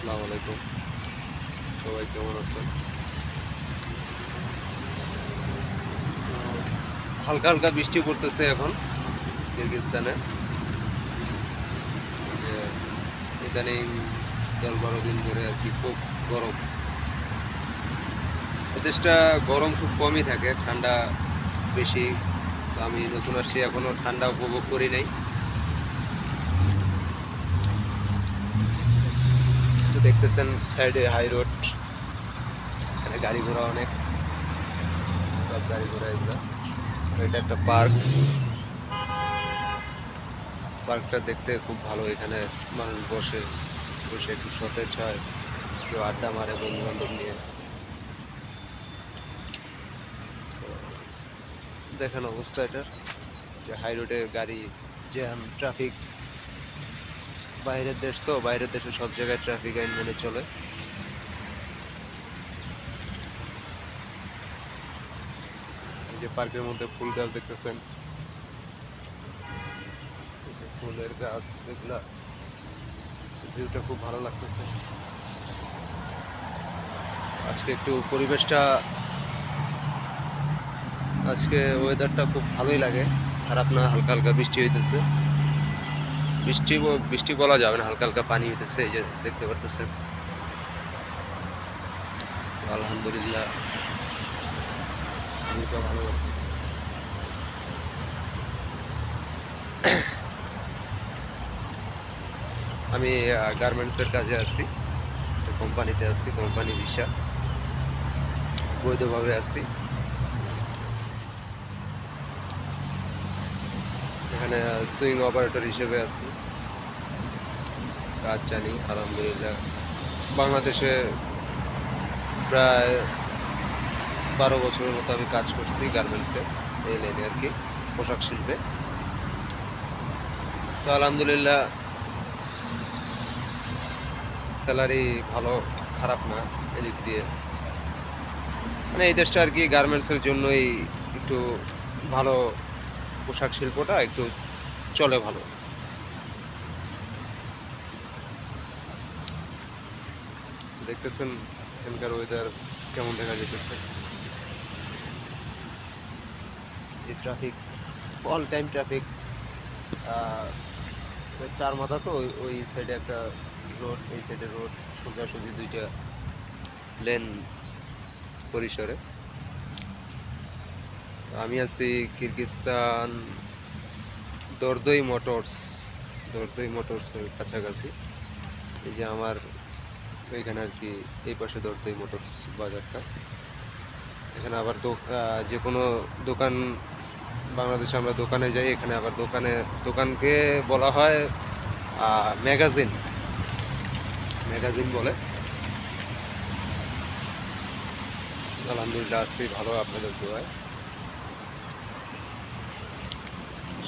আসসালামু আলাইকুম। সবাই কেমন আছেন? হালকা হালকা বৃষ্টি পড়তেছে এখন, কিরগিজস্তানে। ইদানিং দশ বারো দিন ধরে আর কি খুব গরম। দেশটা গরম খুব কমই থাকে, ঠান্ডা বেশি। আমি নতুন আসছি এখনও ঠান্ডা উপভোগ করি নাই। দেখতেছেন সাইডে হাই রোড এখানে গাড়ি ঘোড়া অনেক। সব গাড়ি ঘোড়া এগুলো। এটা একটা পার্ক পার্কটা দেখতে খুব ভালো, এখানে মানুষ বসে বসে একটু সতেজ হয়, কেউ আড্ডা মারে বন্ধু বান্ধব নিয়ে দেখেন অবস্থা এটার, যে হাই রোডে গাড়ি, জ্যাম ট্রাফিক বাইরের দেশ তো, বাইরের দেশে সব জায়গায় ট্রাফিক আইন মেনে চলে। এই যে পার্কের মধ্যে ফুল গাছ দেখতেছেন। ফুলের গাছ, এগুলা ভিউটা খুব ভালো লাগতেছে। আজকে একটু পরিবেশটা, আজকে ওয়েদারটা খুব ভালোই লাগে। খারাপ না হালকা হালকা বৃষ্টি হইতেছে। বৃষ্টি বৃষ্টি বলা যাবে না, হালকা হালকা পানি হইতেছে, এই যে দেখতে পারতেছেন। আলহামদুলিল্লাহ ভালো লাগতেছে। আমি গার্মেন্টসের কাজে আছি কোম্পানিতে আছি কোম্পানি ভিসা বৈধভাবে আছি। এখানে সুইং অপারেটর হিসেবে আছি। কাজ জানি, আলহামদুলিল্লাহ। বাংলাদেশে প্রায় বারো বছরের মতো আমি কাজ করছি গার্মেন্টসে এই লাইনে আর কি, পোশাক শিল্পে। তো আলহামদুলিল্লাহ স্যালারি ভালো, খারাপ না, এদিক দিয়ে। মানে এই দেশটা আর কি গার্মেন্টসের জন্যই একটু ভালো পোশাক শিল্পটা একটু চলে ভালো। দেখতেছেন এখানকার ওয়েদার কেমন দেখা যেতেছে এই ট্রাফিক অল টাইম ট্রাফিক চার মাথা তো, ওই- সাইডে একটা রোড এই সাইডে রোড সোজাসুজি দুইটা লেন পরিসরে। আমি আছি কিরগিস্তান দর্দই মোটরস, দর্দই মোটরসের কাছাকাছি। এই যে আমার এখানে আর কি, এই পাশে দর্দই মোটরস বাজারটা। এখানে আবার যে কোনো দোকান, বাংলাদেশে আমরা দোকানে যাই, এখানে আবার দোকানে, দোকানকে বলা হয় ম্যাগাজিন। ম্যাগাজিন বলে। আলহামদুলিল্লাহ আছি, ভালো আপনাদের দোয়ায়।